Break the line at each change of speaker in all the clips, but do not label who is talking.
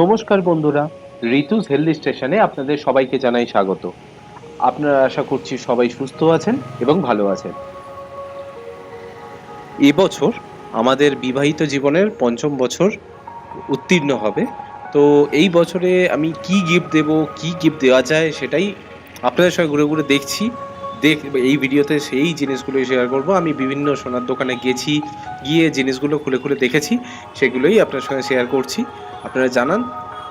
নমস্কার বন্ধুরা, ঋতুজ হেলদি স্টেশনে আপনাদের সবাইকে জানাই স্বাগত। আপনারা আশা করছি সবাই সুস্থ আছেন এবং ভালো আছেন। এবছর আমাদের বিবাহিত জীবনের পঞ্চম বছর উত্তীর্ণ হবে। তো এই বছরে আমি কি গিফট দেব, কি গিফট দেওয়া যায় সেটাই আপনাদের সঙ্গে ঘুরে ঘুরে দেখছি। দেখ, এই ভিডিওতে সেই জিনিসগুলো শেয়ার করব। আমি বিভিন্ন সোনার দোকানে গেছি, গিয়ে জিনিসগুলো খুলে খুলে দেখেছি, সেগুলোই আপনার সঙ্গে শেয়ার করছি। আপনারা জানান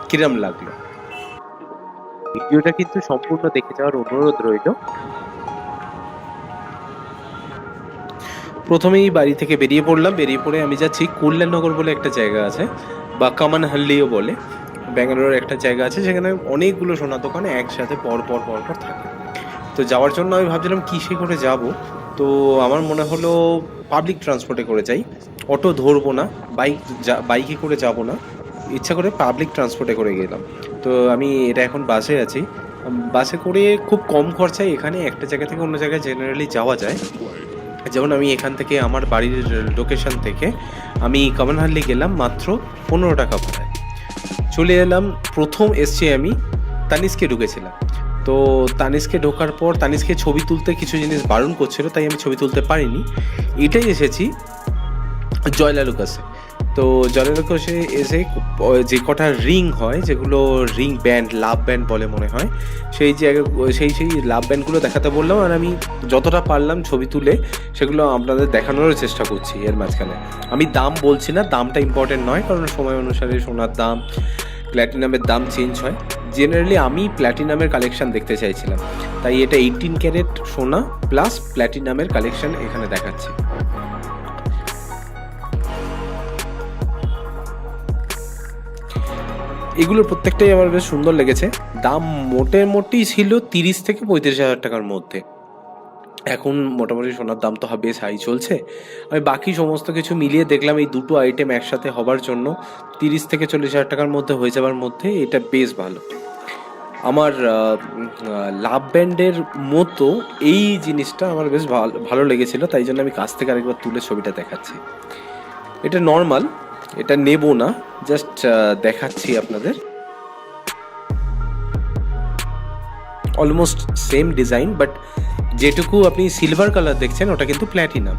কিরম লাগল? ভিডিওটা কিন্তু সম্পূর্ণ দেখে যাওয়ার অনুরোধ রইল। প্রথমেই বাড়ি থেকে বেরিয়ে পড়লাম। বেরিয়ে পড়ে আমি যাচ্ছি কল্যাণনগর বলে একটা জায়গা আছে বা কামানহাল্লিও বলে। ব্যাঙ্গালোরের একটা জায়গা আছে সেখানে অনেকগুলো সোনার দোকানে একসাথে পর পর পর পর থাকে। তো যাওয়ার জন্য আমি ভাবছিলাম কিসে করে যাব? তো আমার মনে হলো পাবলিক ট্রান্সপোর্টে করে যাই। অটো ধরবো না বাইক বাইকে করে যাব না। ইচ্ছা করে পাবলিক ট্রান্সপোর্টে করে গেলাম। তো আমি এটা এখন বাসে আছি। বাসে করে খুব কম খরচায় এখানে একটা জায়গা থেকে অন্য জায়গায় জেনারেলি যাওয়া যায়। যেমন আমি এখান থেকে আমার বাড়ির লোকেশন থেকে আমি কামানহাল্লি গেলাম মাত্র পনেরো টাকা ভাড়ায়। চলে এলাম, প্রথম এসছি আমি তানিস্কে ঢুকেছিলাম। তো তানিস্কে ঢোকার পর তানিস্কে ছবি তুলতে কিছু জিনিস বারণ করছিল, তাই আমি ছবি তুলতে পারিনি। এটাই এসেছি জয়লালু জয়লালুকাসে তো জয়লালুকাসে এসে যে কটা রিং হয়, যেগুলো রিং ব্যান্ড, লাভ ব্যান্ড বলে মনে হয়, সেই জায়গা, সেই সেই লাভ ব্যান্ডগুলো দেখাতে বললাম আর আমি যতটা পারলাম ছবি তুলে সেগুলো আপনাদের দেখানোর চেষ্টা করছি এর মাঝখানে। আমি দাম বলছি না, দামটা ইম্পর্টেন্ট নয়, কারণ সময় অনুসারে সোনার দাম প্ল্যাটিনামের দাম চেঞ্জ হয়। জেনারেলি আমি প্ল্যাটিনামের কালেকশান দেখতে চাইছিলাম। তাই এটা এইটিন ক্যারেট সোনা প্লাস প্ল্যাটিনামের কালেকশন এখানে দেখাচ্ছি। এগুলোর প্রত্যেকটাই আমার বেশ সুন্দর লেগেছে। দাম মোটামুটি ছিল তিরিশ থেকে পঁয়ত্রিশ হাজার টাকার মধ্যে। এখন মোটামুটি সোনার দাম তো বেশ হাই চলছে। আমি বাকি সমস্ত কিছু মিলিয়ে দেখলাম এই দুটো আইটেম একসাথে হবার জন্য। তিরিশ থেকে চল্লিশ হাজার টাকার মধ্যে হয়ে যাওয়ার মধ্যে এটা বেশ ভালো। আমার লাভ ব্যান্ডের মতো এই জিনিসটা আমার বেশ ভালো ভালো লেগেছিলো। তাই জন্য আমি কাছ থেকে আরেকবার তুলে ছবিটা দেখাচ্ছি। এটা নর্মাল এটা নেব না জাস্ট দেখাচ্ছি আপনাদের। অলমোস্ট সেম ডিজাইন বাট যেটুকু আপনি সিলভার কালার দেখছেন, ওটা কিন্তু প্ল্যাটিনাম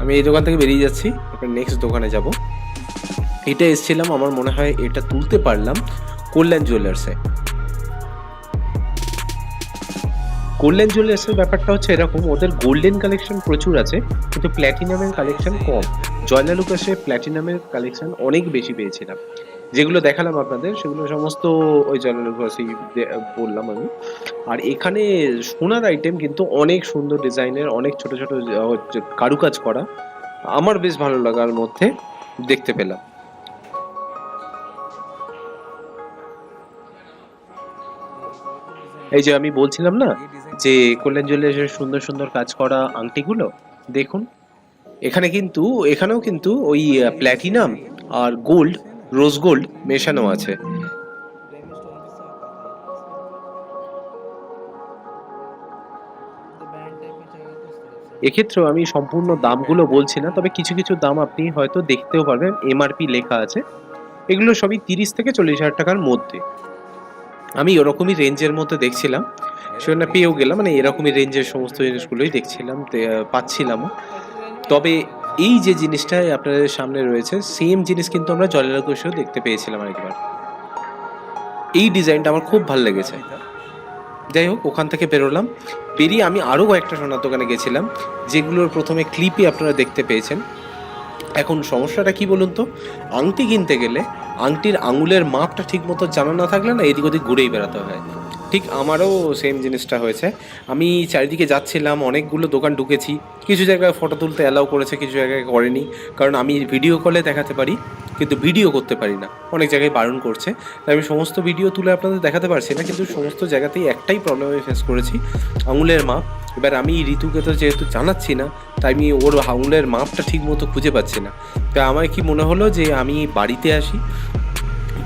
আমি এই দোকান থেকে বেরিয়ে যাচ্ছি এবার নেক্সট দোকানে যাব। এটা এসছিলাম, আমার মনে হয় এটা তুলতে পারলাম কল্যাণ জুয়েলার্সে গোল্ডেন জুয়েলার্সের ব্যাপারটা হচ্ছে এরকম, ওদের গোল্ডেন কালেকশন প্রচুর আছে, কিন্তু প্ল্যাটিনামের কালেকশন কম। জয়লালুকাসে প্ল্যাটিনামের কালেকশন অনেক বেশি পেয়েছিলাম। যেগুলো দেখালাম আপনাদের, সেগুলো সমস্ত ওই জয়লা জয়লালুকাসেই বললাম আমি। আর এখানে সোনার আইটেম কিন্তু অনেক সুন্দর ডিজাইনের, অনেক ছোট ছোট কারুকাজ করা, আমার বেশ ভালো লাগার মধ্যে দেখতে পেলাম। এই যে আমি বলছিলাম না, যে কল্যাণ জুয়েলার্সের সুন্দর সুন্দর কাজ করা আংটিগুলো, দেখুন। এখানে কিন্তু, এখানেও কিন্তু ওই প্ল্যাটিনাম আর গোল্ড রোজ গোল্ড মেশানো আছে। এক্ষেত্রেও আমি সম্পূর্ণ দামগুলো বলছি না, তবে কিছু কিছু দাম আপনি হয়তো দেখতেও পারবেন এমআরপি লেখা আছে। এগুলো সবই তিরিশ থেকে চল্লিশ হাজার টাকার মধ্যে। আমি ওরকমই রেঞ্জের মধ্যে দেখছিলাম। সেখানে পেয়েও গেলাম মানে এরকমই রেঞ্জের সমস্ত জিনিসগুলোই দেখছিলাম পাচ্ছিলামও। তবে এই যে জিনিসটা আপনাদের সামনে রয়েছে সেম জিনিস কিন্তু আমরা জলের কোষেও দেখতে পেয়েছিলাম আরেকবার। এই ডিজাইনটা আমার খুব ভালো লেগেছে। যাই হোক, ওখান থেকে বেরোলাম। বেরিয়ে আমি আরও কয়েকটা সোনার দোকানে গেছিলাম, যেগুলোর প্রথমে ক্লিপই আপনারা দেখতে পেয়েছেন। এখন সমস্যাটা কি বলুন তো? আংটি কিনতে গেলে আংটির আঙুলের মাপটা ঠিক মতো জানা না থাকলে না এদিক ওদিক ঘুরেই বেড়াতে হয়। ঠিক আমারও সেম জিনিসটা হয়েছে। আমি চারিদিকে যাচ্ছিলাম, অনেকগুলো দোকান ঢুকেছি। কিছু জায়গায় ফটো তুলতে অ্যালাউ করেছে, কিছু জায়গায় করেনি। কারণ আমি ভিডিও কলে দেখাতে পারি, কিন্তু ভিডিও করতে পারি না। অনেক জায়গায় বারণ করছে। তাই আমি সমস্ত ভিডিও তুলে আপনাদের দেখাতে পারছি না, কিন্তু সমস্ত জায়গাতেই একটাই প্রবলেম আমি ফেস করেছি। আঙুলের মাপ। এবার আমি ঋতুকে তো যেহেতু জানাচ্ছি না, তাই আমি ওর আঙুলের মাপটা ঠিক মতো খুঁজে পাচ্ছি না। তাই আমার কি মনে হলো যে আমি বাড়িতে আসি?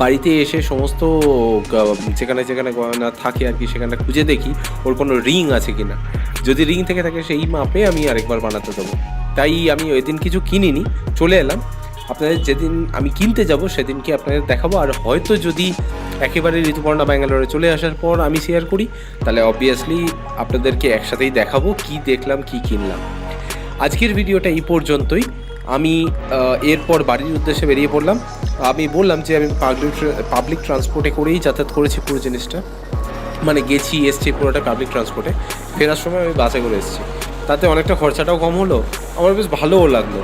বাড়িতে এসে সমস্ত যেখানে যেখানে গয়না থাকে আর কি সেখানে খুঁজে দেখি ওর কোনো রিং আছে কিনা। যদি রিং থেকে থাকে সেই মাপে আমি আরেকবার বানাতে দেবো। তাই আমি ওই দিন কিছু কিনিনি, চলে এলাম। আপনাদের যেদিন আমি কিনতে যাব, সেদিনকে আপনাদের দেখাবো। আর হয়তো যদি একেবারে ঋতুপর্ণা ব্যাঙ্গালোরে চলে আসার পর আমি শেয়ার করি, তাহলে অবভিয়াসলি আপনাদেরকে একসাথেই দেখাবো কি দেখলাম, কি কিনলাম। আজকের ভিডিওটা এই পর্যন্তই। আমি এরপর বাড়ির উদ্দেশ্যে বেরিয়ে পড়লাম। আমি বললাম যে আমি পাবলিক পাবলিক ট্রান্সপোর্টে করেই যাতায়াত করেছি পুরো জিনিসটা। মানে গেছি, এসছি পুরোটা পাবলিক ট্রান্সপোর্টে ফেরার সময় আমি বাসে করে এসেছি। তাতে অনেকটা খরচাটাও কম হলো। আমার বেশ ভালোও লাগল।